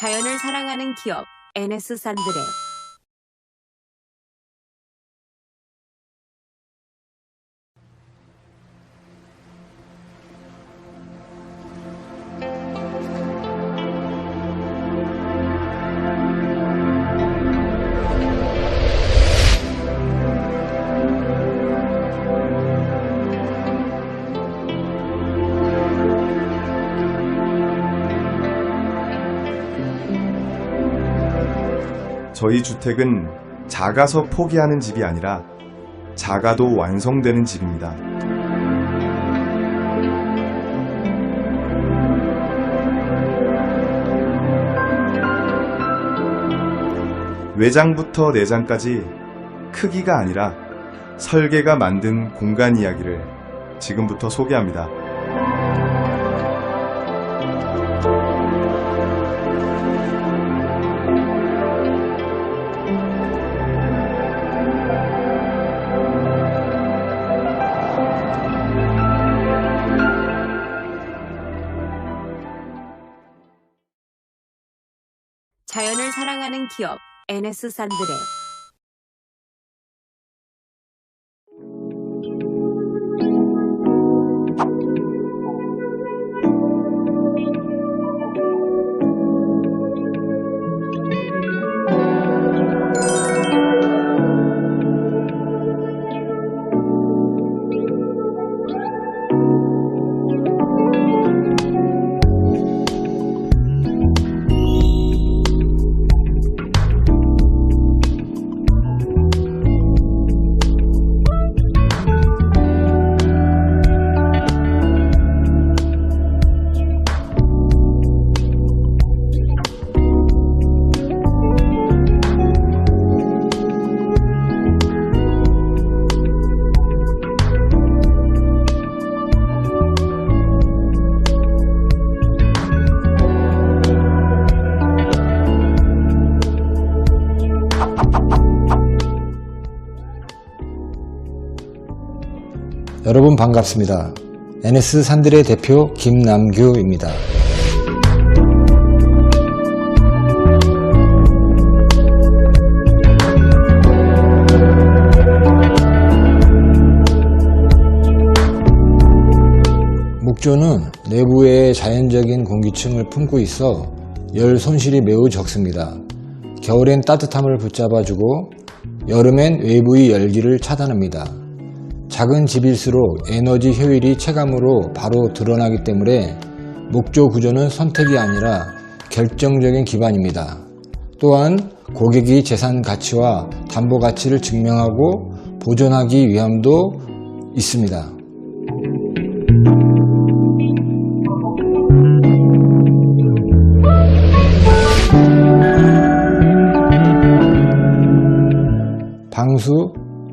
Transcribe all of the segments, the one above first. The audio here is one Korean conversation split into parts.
자연을 사랑하는 기업 NS 산드레 저희 주택은 작아서 포기하는 집이 아니라 작아도 완성되는 집입니다. 외장부터 내장까지 크기가 아니라 설계가 만든 공간 이야기를 지금부터 소개합니다. 기업 NS 산드레 여러분 반갑습니다. NS 산들의 대표 김남규입니다. 목조는 내부에 자연적인 공기층을 품고 있어 열 손실이 매우 적습니다. 겨울엔 따뜻함을 붙잡아주고 여름엔 외부의 열기를 차단합니다. 작은 집일수록 에너지 효율이 체감으로 바로 드러나기 때문에 목조 구조는 선택이 아니라 결정적인 기반입니다. 또한 고객이 재산 가치와 담보 가치를 증명하고 보존하기 위함도 있습니다. 방수,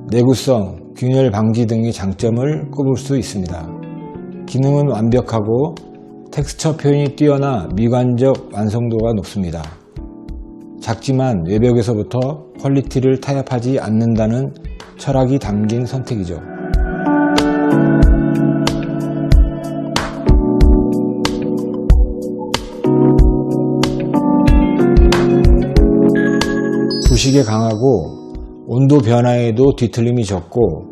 내구성, 균열 방지 등의 장점을 꼽을 수 있습니다. 기능은 완벽하고 텍스처 표현이 뛰어나 미관적 완성도가 높습니다. 작지만 외벽에서부터 퀄리티를 타협하지 않는다는 철학이 담긴 선택이죠. 부식에 강하고 온도 변화에도 뒤틀림이 적고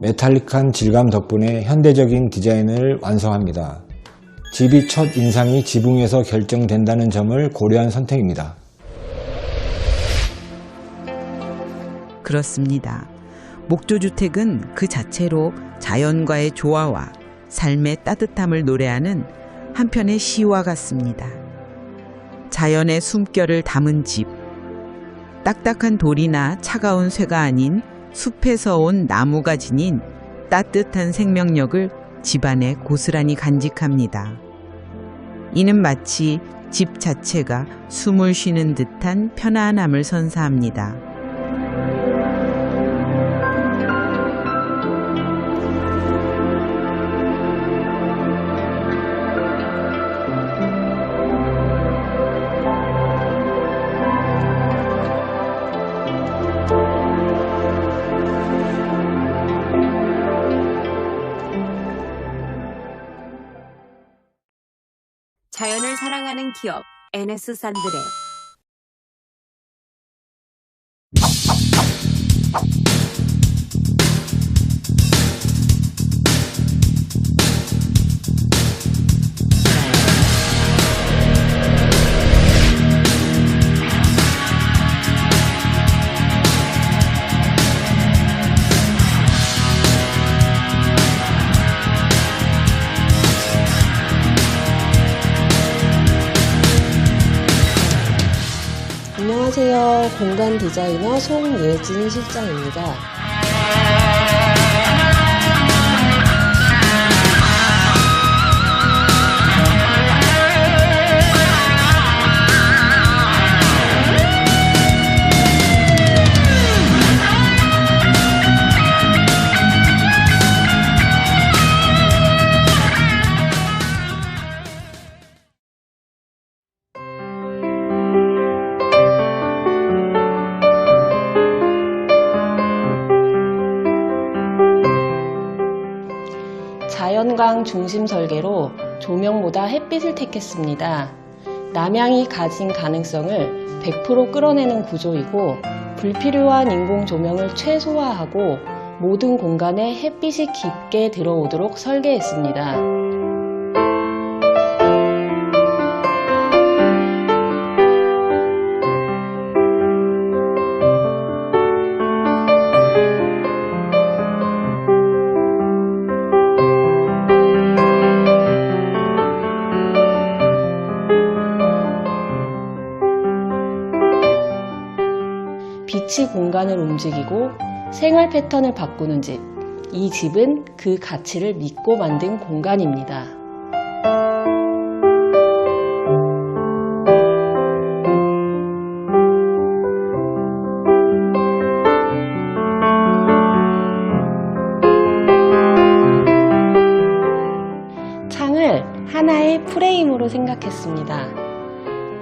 메탈릭한 질감 덕분에 현대적인 디자인을 완성합니다. 집이 첫 인상이 지붕에서 결정된다는 점을 고려한 선택입니다. 그렇습니다. 목조주택은 그 자체로 자연과의 조화와 삶의 따뜻함을 노래하는 한편의 시와 같습니다. 자연의 숨결을 담은 집. 딱딱한 돌이나 차가운 쇠가 아닌 숲에서 온 나무가 지닌 따뜻한 생명력을 집안에 고스란히 간직합니다. 이는 마치 집 자체가 숨을 쉬는 듯한 편안함을 선사합니다. 기업 NS 산드레. 안녕하세요. 공간 디자이너 송예진 실장입니다. 자연광 중심 설계로 조명보다 햇빛을 택했습니다. 남향이 가진 가능성을 100% 끌어내는 구조이고 불필요한 인공 조명을 최소화하고 모든 공간에 햇빛이 깊게 들어오도록 설계했습니다. 공간을 움직이고 생활 패턴을 바꾸는 집. 이 집은 그 가치를 믿고 만든 공간입니다.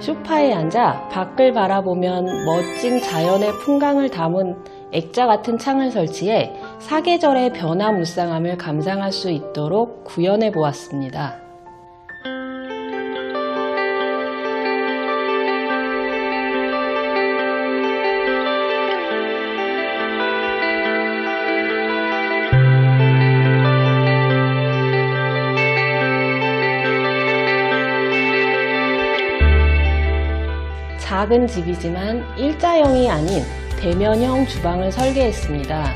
소파에 앉아 밖을 바라보면 멋진 자연의 풍광을 담은 액자 같은 창을 설치해 사계절의 변화무쌍함을 감상할 수 있도록 구현해 보았습니다. 작은 집이지만 일자형이 아닌 대면형 주방을 설계했습니다.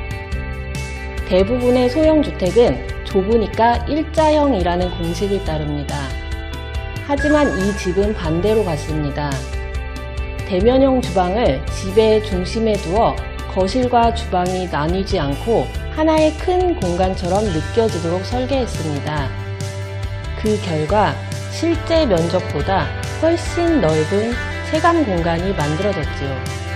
대부분의 소형 주택은 좁으니까 일자형이라는 공식을 따릅니다. 하지만 이 집은 반대로 갔습니다. 대면형 주방을 집의 중심에 두어 거실과 주방이 나뉘지 않고 하나의 큰 공간처럼 느껴지도록 설계했습니다. 그 결과 실제 면적보다 훨씬 넓은 체감 공간이 만들어졌지요.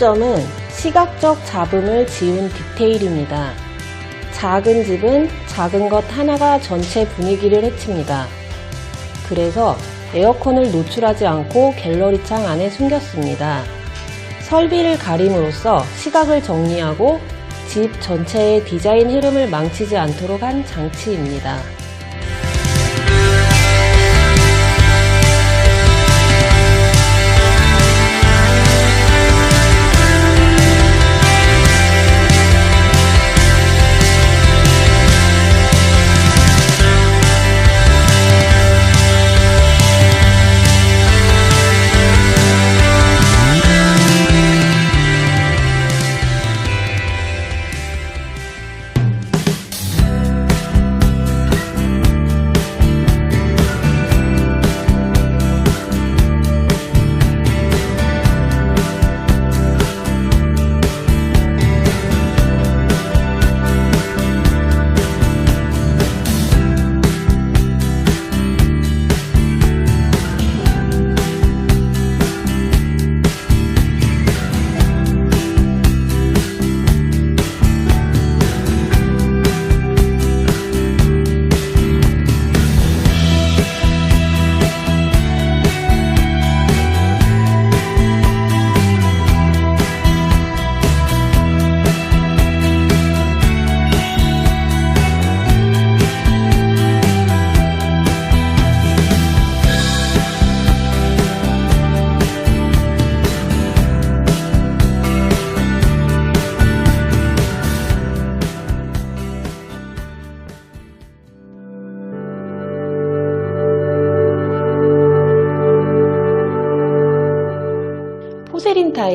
초점은 시각적 잡음을 지운 디테일입니다. 작은 집은 작은 것 하나가 전체 분위기를 해칩니다. 그래서 에어컨을 노출하지 않고 갤러리 창 안에 숨겼습니다. 설비를 가림으로써 시각을 정리하고 집 전체의 디자인 흐름을 망치지 않도록 한 장치입니다.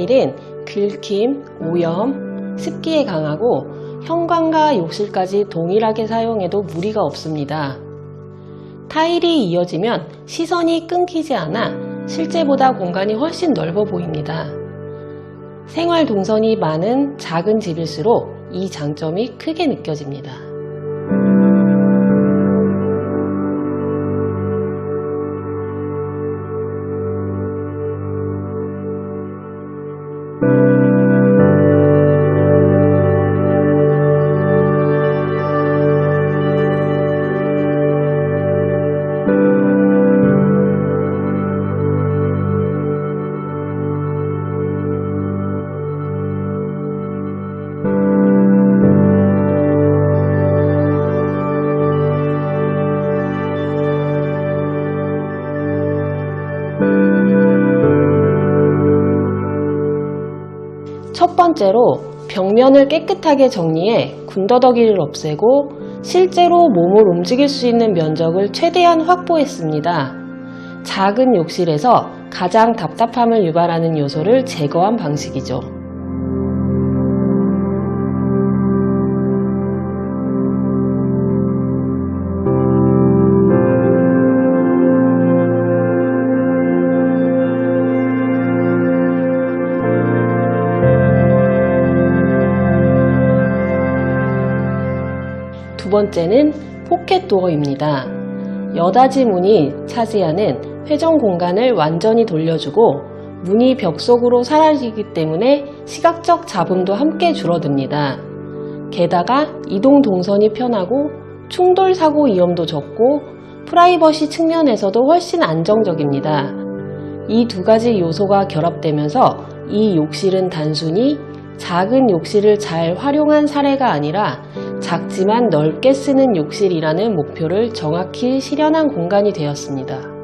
타일은 긁힘, 오염, 습기에 강하고 현관과 욕실까지 동일하게 사용해도 무리가 없습니다. 타일이 이어지면 시선이 끊기지 않아 실제보다 공간이 훨씬 넓어 보입니다. 생활 동선이 많은 작은 집일수록 이 장점이 크게 느껴집니다. 첫 번째로 벽면을 깨끗하게 정리해 군더더기를 없애고 실제로 몸을 움직일 수 있는 면적을 최대한 확보했습니다. 작은 욕실에서 가장 답답함을 유발하는 요소를 제거한 방식이죠. 번째는 포켓 도어입니다. 여닫이 문이 차지하는 회전 공간을 완전히 돌려주고 문이 벽 속으로 사라지기 때문에 시각적 잡음도 함께 줄어듭니다. 게다가 이동 동선이 편하고 충돌 사고 위험도 적고 프라이버시 측면에서도 훨씬 안정적입니다. 이 두 가지 요소가 결합되면서 이 욕실은 단순히 작은 욕실을 잘 활용한 사례가 아니라 작지만 넓게 쓰는 욕실이라는 목표를 정확히 실현한 공간이 되었습니다.